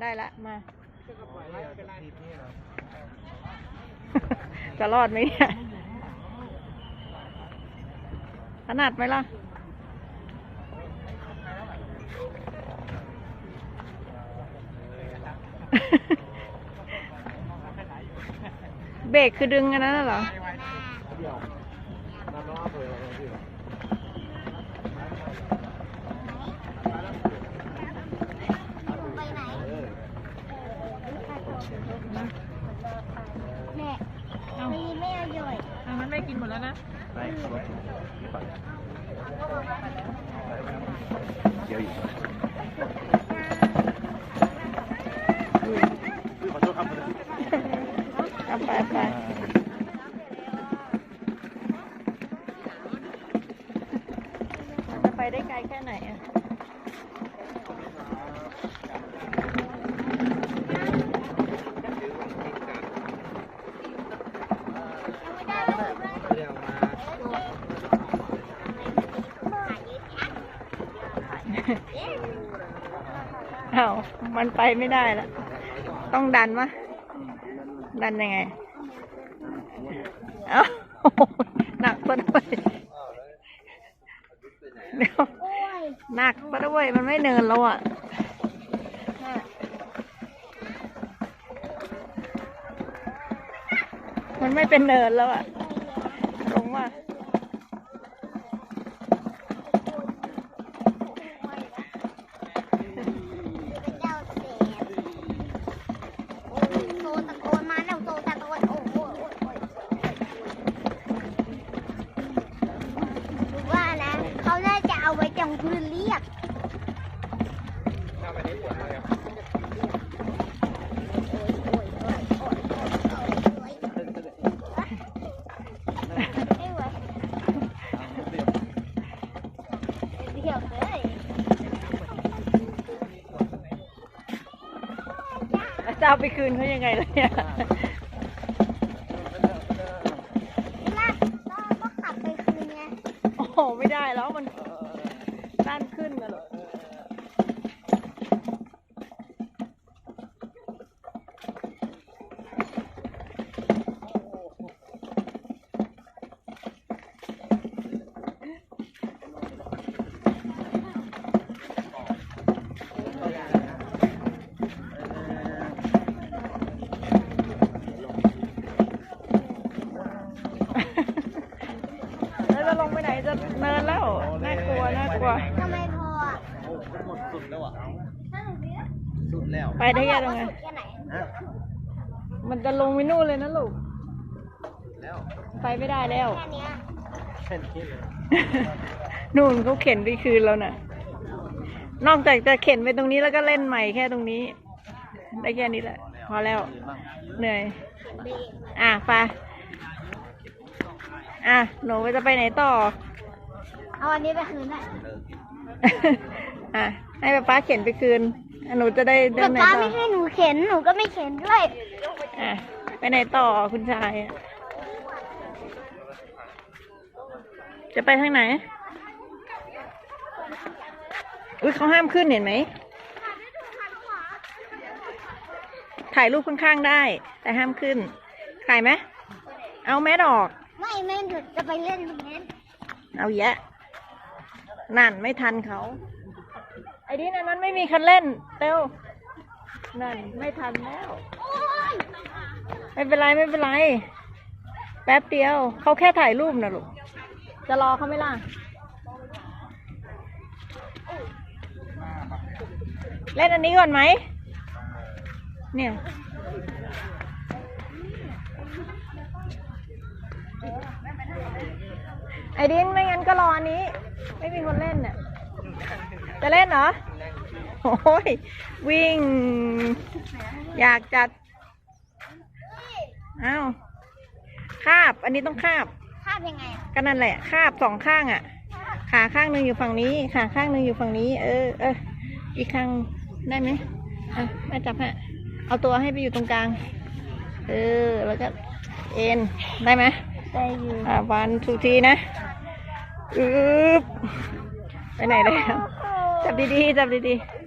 ได้ละมาจะรอดไหมเนี่ยถนัดไหมล่ะเบรกคือดึงอันนั้นน่ะเหรอ ไปไหนแม่มีแม่ย่อย มันไม่กินหมดแล้วนะเดี๋ยวอีกเอาไปไปจะไปได้ไกลแค่ไหนอะ เอามันไปไม่ได้แล้วต้องดันมะ ดันยังไง เอ้าหนักซะด้วยเดี๋ยวโอ้ยหนักซะด้วย มันไม่เนินแล้วอะมันไม่เป็นเนินแล้วอะลงว่า เป็นเจ้าเสียโอ้ยโซตะโกนมาแล้วโซตะโกนโอ้โหโอ้ยโอ้ยหรือว่านะเขาน่าจะเอาไว้จังพื้นเรียบไม่ไหวเดี๋ยวเลยจะเอาไปคืนเขายังไงล่ะเนี่ยลากก็ก็ขับไปคืนไง โอ้โห ไม่ได้แล้วมันด้านขึ้นนะหรอ แล้วจะลงไปไหนจะเนินแล้ว น่ากลัวน่ากลัว ทำไมพออะสุดแล้วอะถ้าหนูเรียกสุดแล้วไปได้ยังไง แค่ไหนฮะมันจะลงไปนู่นเลยนะลูกแล้วไปไม่ได้แล้ว แค่เนี้ยแค่นี้เลยนู่นเขาเข็นไปคืนแล้วน่ะ นอกจากจะเข็นไปตรงนี้แล้วก็เล่นใหม่แค่ตรงนี้ ได้แค่นี้แหละ พอแล้ว เหนื่อยเบรกอะไป อะ หนูจะไปไหนต่อ เอาอันนี้ไปคืนได้อะให้ป๊าป๊าเข็นไปคืนอะหนูจะได้เดิแต่นไหนป้าต่อไม่ให้หนูเข็นหนูก็ไม่เข็นด้วยอะไปไหนต่อคุณชายอะจะไปทางไหนอุ้ยเขาห้ามขึ้นเห็นไหมถ่ายรูปข้างๆได้ แต่ห้ามขึ้นถ่ายไหมเอาแมสออก ไม่แม่หนูจะไปเล่นตรงนั้นเอาแยะ นั่นไม่ทันเขา ไอ้นี่นั่นนั้นไม่มีคันเล่นเร็วนั่นไม่ทันแล้ว ไม่เป็นไรไม่เป็นไร แป๊บเดียว เขาแค่ถ่ายรูปนะลูก จะรอเขาไม่ล่ะ เล่นอันนี้ก่อนไหม เนี่ยไอ้ดินไม่งั้นก็รออันนี้ ไม่มีคนเล่นเนี่ยจะเล่นเหรอ โอ้ย วิ่ง อยากจัด อ้าวคาบ อันนี้ต้องคาบ ภาพยังไงอะก็นั่นแหละคาบสองข้างอะ ขาข้างหนึ่งอยู่ฝั่งนี้ ขาข้างหนึ่งอยู่ฝั่งนี้ เออเอออีกข้างได้ไหมอะแม่จับฮะเอาตัวให้ไปอยู่ตรงกลาง เออ แล้วก็เอ็นได้ไหมได้อยู่ อ่าวันทุกทีนะ อึบไปไหนแล้วจับดีๆ จับดีๆ